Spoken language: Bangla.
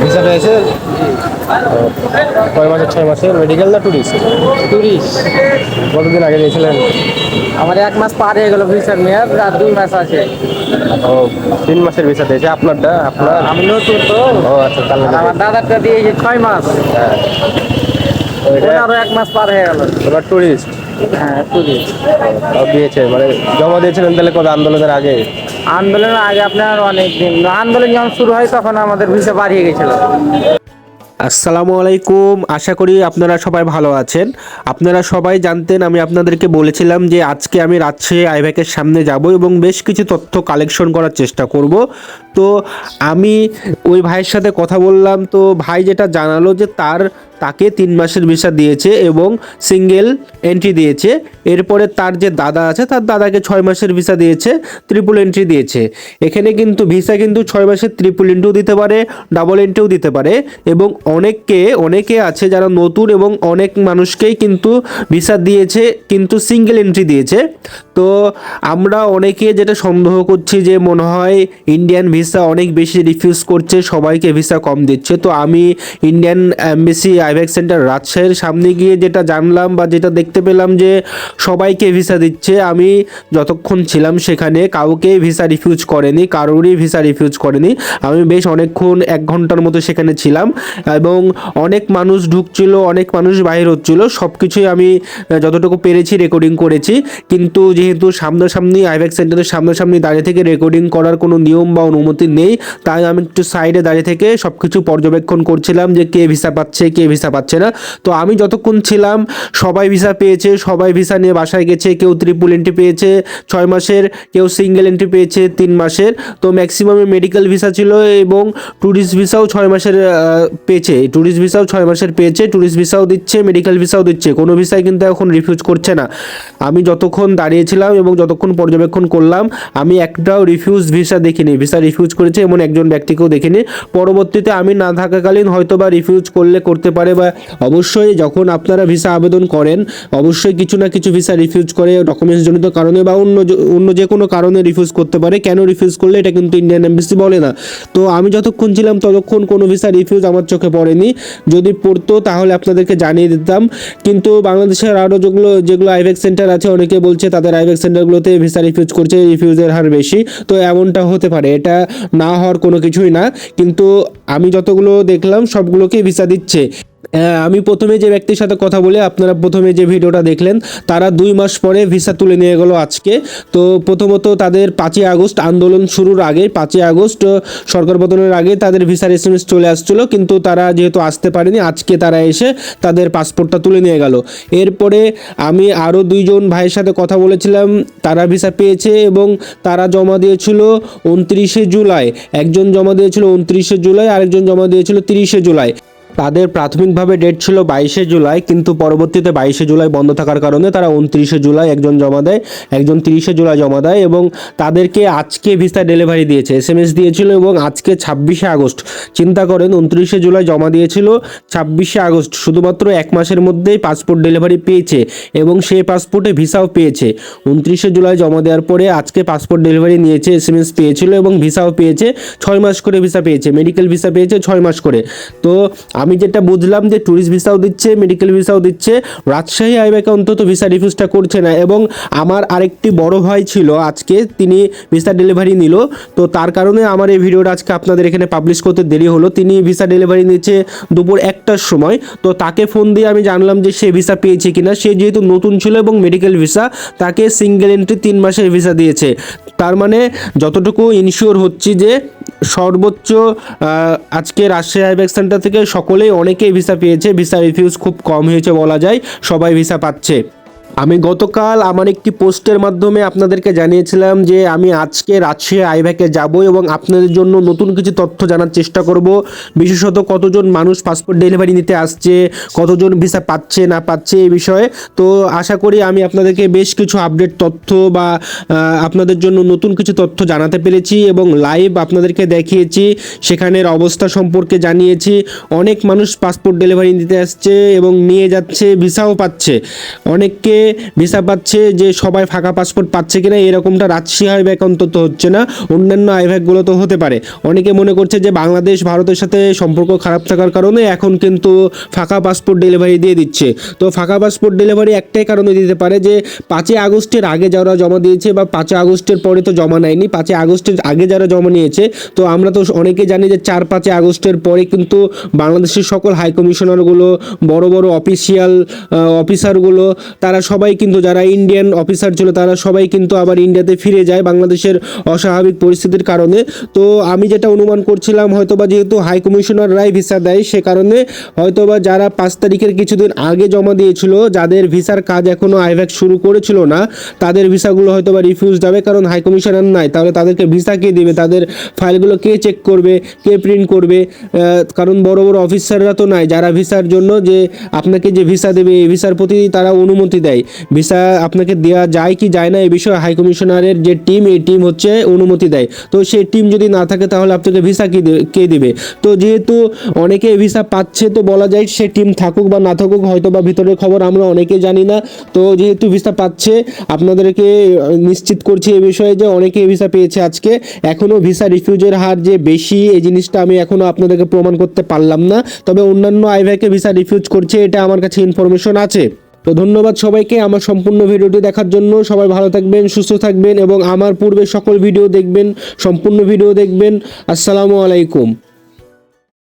ভিসা পেয়েছে কয় মাসের ছয় মাসের? মেডিকেল না ট্যুরিস্ট টুরিস্ট কতদিন আগে দিয়েছিলেন আমার এক মাস পার হয়ে গেল ভিসার মেয়াদ আর দুই মাস আছে। ও তিন মাসের ভিসা দিয়েছে আপনারটা আপনার? আমি নতুন তো। ও আচ্ছা তাহলে আমার দাদারটা দিয়েছে ছয় মাস। হ্যাঁ। আরও এক মাস পার হয়ে গেল। ওনার ট্যুরিস্ট হ্যাঁ টুরিস্ট দিয়েছে মানে জমা দিয়েছিলেন তাহলে কত আন্দোলনের আগে? আন্দোলনের আগে আপনার অনেক দিন। আন্দোলন যখন শুরু হয় তখন আমাদের ভিসা বাড়িয়ে গেছিল। আসসালামু আলাইকুম। আশা করি আপনারা সবাই ভালো আছেন। আপনারা সবাই জানতেন, আমি আপনাদেরকে বলেছিলাম যে আজকে আমি রাজশাহী আইভ্যাকের সামনে যাব এবং বেশ কিছু তথ্য কালেকশন করার চেষ্টা করব। তো আমি ওই ভাইয়ের সাথে কথা বললাম। তো ভাই যেটা জানালো যে তার তাকে তিন মাসের ভিসা দিয়েছে এবং সিঙ্গেল এন্ট্রি দিয়েছে। এরপরে তার যে দাদা আছে, তার দাদাকে ছয় মাসের ভিসা দিয়েছে ট্রিপল এন্ট্রি দিয়েছে। এখানে কিন্তু ভিসা কিন্তু ছয় মাসের ট্রিপল এন্ট্রিও দিতে পারে ডাবল এন্ট্রিও দিতে পারে এবং অনেককে, অনেকে আছে যারা নতুন এবং অনেক মানুষকেই কিন্তু ভিসা দিয়েছে, কিন্তু সিঙ্গেল এন্ট্রি দিয়েছে। তো আমরা অনেকে যেটা সন্দেহ করছি যে মনে হয় ইন্ডিয়ান ভিসা অনেক বেশি রিফিউজ করছে, সবাইকে ভিসা কম দিচ্ছে। তো আমি ইন্ডিয়ান অ্যাম্বাসি আইভ্যাক সেন্টার রাজশাহীর সামনে গিয়ে যেটা জানলাম বা যেটা দেখতে পেলাম যে সবাইকে ভিসা দিচ্ছে, আমি যতক্ষণ ছিলাম সেখানে কাউকে ভিসা রিফিউজ করেনি, কারোরই ভিসা রিফিউজ করেনি। আমি বেশ অনেকক্ষণ এক ঘণ্টার মতো সেখানে ছিলাম এবং অনেক মানুষ ঢুকছিল, অনেক মানুষ বাইর হচ্ছিল সব কিছুই আমি যতটুকু পেরেছি রেকর্ডিং করেছি। কিন্তু যেহেতু সামনাসামনি আইভ্যাক সেন্টারের সামনাসামনি দাঁড়িয়ে থেকে রেকর্ডিং করার কোনো নিয়ম বা অনুমতি নেই, তাই আমি একটু সাইডে দাঁড়িয়ে থেকে সব কিছু পর্যবেক্ষণ করছিলাম যে কে ভিসা পাচ্ছে, কে ভিসা পাচ্ছে না। তো আমি যতক্ষণ ছিলাম, সবাই ভিসা পেয়েছে, সবাই ভিসা নিয়ে বাসায় গেছে, কেউ ত্রিপুল এন্ট্রি পেয়েছে, ছয় মাসের, কেউ সিঙ্গেল এন্ট্রি পেয়েছে, তিন মাসের। তো ম্যাক্সিমামে মেডিকেল ভিসা ছিল এবং ট্যুরিস্ট ভিসাও ছয় মাসের পেয়েছে। ট্যুরিস্ট ভিসাও ছয় মাসের পেয়েছে ট্যুরিস্ট ভিসাও দিচ্ছে মেডিকেল ভিসাও দিচ্ছে। কোনো ভিসাই কিন্তু এখন রিফিউজ করছে না। আমি যতক্ষণ দাঁড়িয়েছিলাম এবং যতক্ষণ পর্যবেক্ষণ করলাম, আমি একটাও রিফিউজ ভিসা দেখিনি। ভিসা রিফিউজ করেছে এমন একজন ব্যক্তিকেও দেখিনি। পরবর্তীতে আমি না থাকাকালীন হয়তো বা রিফিউজ করলে, করতে পারে বা অবশ্যই যখন আপনারা ভিসা আবেদন করেন, অবশ্যই কিছু না কিছু ভিসা রিফিউজ করে ডকুমেন্টস জনিত কারণে বা অন্য অন্য যে কোনো কারণে রিফিউজ করতে পারে। কেন রিফিউজ করলে এটা কিন্তু ইন্ডিয়ান এম্বাসি বলে না। তো আমি যতক্ষণ ছিলাম ততক্ষণ কোনো ভিসা রিফিউজ আমার চোখে পড়েনি। যদি পড়তো তাহলে আপনাদেরকে জানিয়ে দিতাম। কিন্তু বাংলাদেশের আরও যেগুলো যেগুলো আইভেক সেন্টার আছে, অনেকে বলছে তাদের আইভেক সেন্টারগুলোতে ভিসা রিফিউজ করছে রিফিউজের হার বেশি। তো এমনটা হতে পারে। এটা না হওয়ার কোনো কিছুই না। কিন্তু আমি যতগুলো দেখলাম সবগুলোকেই ভিসা দিচ্ছে। আমি প্রথমে যে ব্যক্তির সাথে কথা বলে, আপনারা প্রথমে যে ভিডিওটা দেখলেন, তারা দুই মাস পরে ভিসা তুলে নিয়ে গেল আজকে। তো প্রথমত তাদের পাঁচই আগস্ট আন্দোলন শুরুর আগে, পাঁচই আগস্ট সরকার পতনের আগে তাদের ভিসার এস চলে আসছিল, কিন্তু তারা যেহেতু আসতে পারেনি, আজকে তারা এসে তাদের পাসপোর্টটা তুলে নিয়ে গেল। এরপরে আমি আরও দুইজন ভাইয়ের সাথে কথা বলেছিলাম, তারা ভিসা পেয়েছে এবং তারা জমা দিয়েছিল উনত্রিশে জুলাই। একজন জমা দিয়েছিল উনত্রিশে জুলাই, আরেকজন জমা দিয়েছিল তিরিশে জুলাই। তাদের প্রাথমিকভাবে ডেট ছিল বাইশে জুলাই, কিন্তু পরবর্তীতে বাইশে জুলাই বন্ধ থাকার কারণে তারা উনত্রিশে জুলাই একজন জমা দেয়, একজন তিরিশে জুলাই জমা দেয় এবং তাদেরকে আজকে ভিসা ডেলিভারি দিয়েছে। এস এম এস দিয়েছিল এবং আজকে ছাব্বিশে আগস্ট। চিন্তা করেন, উনত্রিশে জুলাই জমা দিয়েছিল ছাব্বিশে আগস্ট। শুধুমাত্র এক মাসের মধ্যেই পাসপোর্ট ডেলিভারি পেয়েছে এবং সেই পাসপোর্টে ভিসাও পেয়েছে। উনত্রিশে জুলাই জমা দেওয়ার পরে আজকে পাসপোর্ট ডেলিভারি নিয়েছে এস এম এস পেয়েছিল এবং ভিসাও পেয়েছে। ছয় মাস করে ভিসা পেয়েছে মেডিকেল ভিসা পেয়েছে ছয় মাস করে। তো আমি যেটা বুঝলাম যে ট্যুরিস্ট ভিসাও দিচ্ছে মেডিকেল ভিসাও দিচ্ছে, রাজশাহী আইব্যাকে অন্তত ভিসা রিফিউজটা করছে না। এবং আমার আরেকটি বড় ভাই ছিল, আজকে তিনি ভিসা ডেলিভারি নিল। তো তার কারণে আমার এই ভিডিওটা আজকে আপনাদের এখানে পাবলিশ করতে দেরি হলো। তিনি ভিসা ডেলিভারি নিচ্ছে দুপুর একটার সময়। তো তাকে ফোন দিয়ে আমি জানলাম যে সে ভিসা পেয়েছে কিনা। সে যেহেতু নতুন ছিল এবং মেডিকেল ভিসা তাকে সিঙ্গেল এন্ট্রি তিন মাসের ভিসা দিয়েছে। তার মানে যতটুকু ইনশিওর হচ্ছি যে সর্বোচ্চ আজকে রাজশাহী আইব্যাক সেন্টার থেকে সকলেই অনেকেই ভিসা পেয়েছে। ভিসা রিফিউজ খুব কম হয়েছে বলা যায়। সবাই ভিসা পাচ্ছে। আমি গতকাল আমার একটি পোস্টের মাধ্যমে আপনাদেরকে জানিয়েছিলাম যে আমি আজকে রাজশাহী আইভ্যাকে যাব এবং আপনাদের জন্য নতুন কিছু তথ্য জানার চেষ্টা করব। বিশেষত কতজন মানুষ পাসপোর্ট ডেলিভারি নিতে আসছে, কতজন ভিসা পাচ্ছে, না পাচ্ছে এই বিষয়ে। তো আশা করি আমি আপনাদেরকে বেশ কিছু আপডেট তথ্য বা আপনাদের জন্য নতুন কিছু তথ্য জানাতে পেরেছি এবং লাইভ আপনাদেরকে দেখিয়েছি। সেখানের অবস্থা সম্পর্কে জানিয়েছি। অনেক মানুষ পাসপোর্ট ডেলিভারি নিতে আসছে এবং নিয়ে যাচ্ছে ভিসাও পাচ্ছে। অনেককে ভিসা পাচ্ছে যে সবাই ফাঁকা পাসপোর্ট পাচ্ছে কিনা, এরকমটা রাজশাহী আইভ্যাক অন্তত হচ্ছে না। অন্যান্য আইভ্যাকগুলো তো হতে পারে। অনেকে মনে করছে যে বাংলাদেশ ভারতের সাথে সম্পর্ক খারাপ থাকার কারণে এখন কিন্তু ফাঁকা পাসপোর্ট ডেলিভারি দিয়ে দিচ্ছে। তো ফাঁকা পাসপোর্ট ডেলিভারি একটাই কারণে দিতে পারে যে পাঁচই আগস্টের আগে যারা জমা দিয়েছে বা পাঁচই আগস্টের পরে তো জমা নেয়নি, পাঁচই আগস্টের আগে যারা জমা নিয়েছে, তো আমরা তো অনেকে জানি যে চার পাঁচই আগস্টের পরে কিন্তু বাংলাদেশের সকল হাই কমিশনারগুলো, বড় বড় অফিসিয়াল অফিসারগুলো, তারা সবাই কিন্তু যারা ইন্ডিয়ান অফিসার ছিল, তারা সবাই কিন্তু আবার ইন্ডিয়াতে ফিরে যায় বাংলাদেশের অস্বাভাবিক পরিস্থিতির কারণে। তো আমি যেটা অনুমান করছিলাম, হয়তোবা যেহেতু হাই কমিশনাররাই ভিসা দেয়, সে কারণে হয়তোবা যারা পাঁচ তারিখের কিছুদিন আগে জমা দিয়েছিল, যাদের ভিসার কাজ এখনও আইভ্যাক শুরু করেছিল না, তাদের ভিসাগুলো হয়তোবা রিফিউজ যাবে, কারণ হাই কমিশনার নাই। তাহলে তাদেরকে ভিসা কে দেবে? তাদের ফাইলগুলো কে চেক করবে? কে প্রিন্ট করবে? কারণ বড় বড় অফিসাররা তো নাই, যারা ভিসার জন্য যে আপনাকে যে ভিসা দেবে, এই ভিসার প্রতি তারা অনুমতি দেয়। ভিসা আপনাকে দেওয়া যায় কি যায় না এই বিষয়ে হাই কমিশনারের যে টিম এই টিম হচ্ছে অনুমতি দেয়। তো সেই টিম যদি না থাকে, তাহলে আপনাকে ভিসা কি কে দেবে? তো যেহেতু অনেকে ভিসা পাচ্ছে, তো বলা যায় সে টিম থাকুক বা না থাকুক, হয়তো বা ভিতরের খবর আমরা অনেকে জানি না। তো যেহেতু ভিসা পাচ্ছে, আপনাদেরকে নিশ্চিত করছি এই বিষয়ে যে অনেকে ভিসা পেয়েছে আজকে। এখনও ভিসা রিফিউজের হার যে বেশি, এই জিনিসটা আমি এখনও আপনাদেরকে প্রমাণ করতে পারলাম না। তবে অন্যান্য আইভ্যাকে ভিসা রিফিউজ করছে, এটা আমার কাছে ইনফরমেশন আছে। তো ধন্যবাদ সবাইকে আমার সম্পূর্ণ ভিডিওটি দেখার জন্য। সবাই ভালো থাকবেন, সুস্থ থাকবেন এবং আমার পূর্বে সকল ভিডিও দেখবেন, সম্পূর্ণ ভিডিও দেখবেন। আসসালামু আলাইকুম।